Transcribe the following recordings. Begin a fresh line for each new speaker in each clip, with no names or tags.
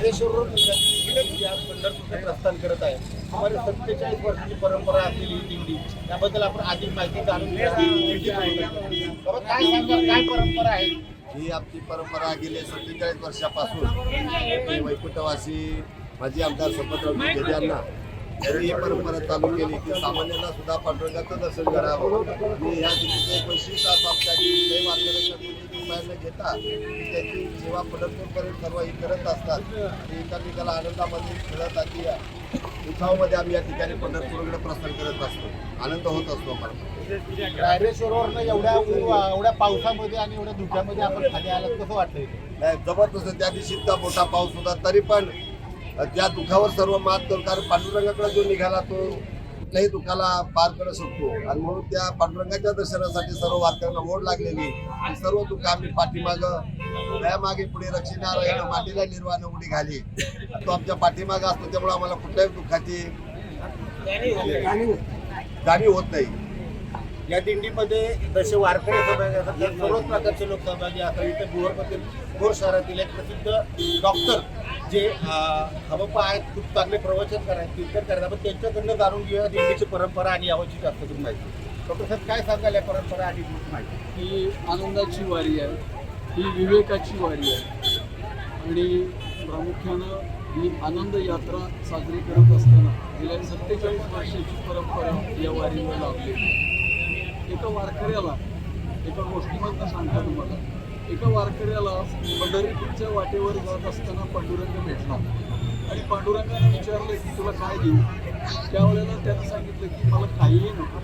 रायरेश्वरवरून दिंडी आज पंढरपूरचे प्रस्थान करत आहे सुमारे सत्तेचाळीस वर्षाची परंपरा असलेली ही दिंडी. त्याबद्दल आपण अधिक माहिती जाणून घेऊया बाबा काय सांगा काय परंपरा आहे?
ही आमची परंपरा गेले सत्तेचाळीस वर्षापासून. ते वैकुंठवासी माजी आमदार संपतराव गेले यांना यांनी ही परंपरा चालू केली की सामान्यांना सुद्धा पांडुरंगाचं दर्शन करावं. आणि ह्या दिवशीचं एक वैशिष्ट्य असं आमच्या की कुठल्याही वारकऱ्यांच्या रुपयांना घेता त्याची सेवा पंढरपूरपर्यंत सर्व ही करत असतात. आणि एकामेकाला आनंदामध्ये खेळत अगदी उत्सवामध्ये आम्ही या ठिकाणी पंढरपूरकडे प्रस्थान करत असतो. आनंद होत असतो आम्हाला.
रायरेश्वरवरनं एवढ्या एवढ्या पावसामध्ये आणि एवढ्या धुक्यामध्ये आपण खाली आलात कसं वाटतंय?
नाही जबरदस्त. त्या दिवशी इतका मोठा पाऊस होता तरी पण त्या दुखावर सर्व मात करून कारण पांडुरंगाकडे जो निघाला तो कुठल्याही दुखाला पार करू शकतो. आणि म्हणून त्या पांडुरंगाच्या दर्शनासाठी सर्व वारकऱ्यांना ओढ लागलेली. आणि सर्व दुःख आम्ही पाठीमाग मागे पुढे रक्षिणारायण मातीला निर्वाण उडी घाली. तो आमच्या पाठीमाग असतो त्यामुळे आम्हाला कुठल्याही दुःखाची जाणीव होत नाही.
या दिंडीमध्ये जसे वारकरी सहभागी असतात त्या सर्वच प्रकारचे लोक सहभागी असतात. इथे भुवरमधील भोर शहरातील एक प्रसिद्ध डॉक्टर जे हबप्पा आहेत खूप चांगले प्रवचन करायचे कीर्तन करायचं आपण त्यांच्याकडनं जाणून घेऊया दिंडीची परंपरा आणि यावरची जास्त करून माहिती. डॉक्टर साहेब काय सांगाल या परंपरा आणि माहिती?
ही आनंदाची वारी आहे. ही विवेकाची वारी आहे. आणि प्रामुख्यानं ही आनंद यात्रा साजरी करत असताना गेल्या सत्तेचाळीस वर्षाची परंपरा या वारीवर लावली एका वारकऱ्याला एका गोष्टीमधनं सांगता तुम्हाला एका वारकऱ्याला पंढरीपूरच्या वाटेवर जात असताना पांडुरंग भेटला. आणि पांडुरंगाने विचारलं की तुला काय देऊ? त्यावेळेला त्यानं सांगितलं की मला काहीही नको.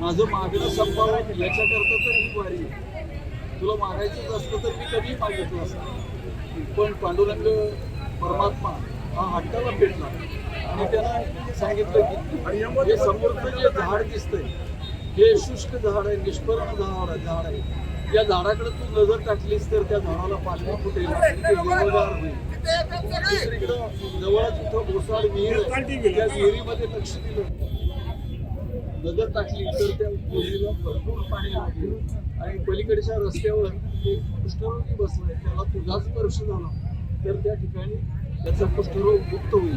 माझं मागणं संपावं याच्याकरता तर ही वारी आहे. तुला मागायचंच असतं तर मी कधीही मागितलं असतं. पण पांडुरंग परमात्मा हा हट्टाला भेटला. आणि त्यानं सांगितलं की हे समोरचं जे झाड दिसतंय हे शुष्क झाड आहे निष्पर्ण झाड झाड आहे. या झाडाकडे तू नजर टाकलीस तर त्या झाडाला पालवी फुटेल. दुसरीकडं जवळच इथं ओसाड विहीर त्या विहिरीमध्ये लक्ष दिलं नजर टाकली तर त्या विहिरीला भरपूर पाणी लागेल. आणि पलीकडच्या रस्त्यावर एक कुष्ठरोगी बसलाय त्याला तुझा स्पर्श झाला. तर त्या ठिकाणी त्याचं कुष्ठरोग मुक्त होईल.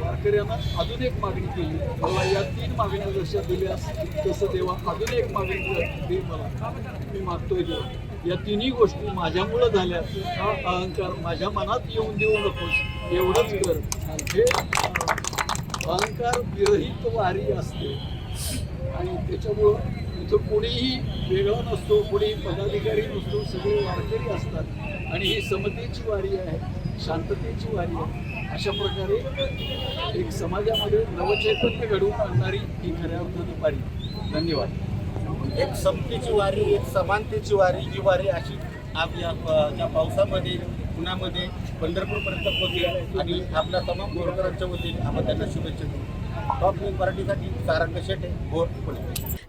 वारकऱ्यानं अजून एक मागणी केली. मला या तीन मागण्या जशा दिल्यास तसं देवा अजून एक मागणी दे मला मी मागतोय देवा या तिन्ही गोष्टी माझ्यामुळं झाल्या हा अहंकार माझ्या मनात येऊन देऊ नकोस. एवढंच कर. हे अहंकार विरहित वारी असते. आणि त्याच्यामुळं तो कोणीही वेगळा नसतो कोणी पदाधिकारी नसतो सगळे वारकरी असतात. आणि ही समतेची वारी आहे शांततेची वारी आहे. अशा प्रकारे एक समाजामध्ये नवचैतन्य घडवून आणणारी ही खऱ्या अर्थाने वारी. धन्यवाद.
एक समतेची वारी एक समानतेची वारी ही वारी अशी आप या प- पावसामध्ये उन्हामध्ये पंढरपूरपर्यंत पोहोचले आणि आपल्या तमाम गोरकरांच्या वतीने आपण त्यांना शुभेच्छा देऊ. टॉप न्यूज मराठीसाठी सारंग शेटे गोर पुणे.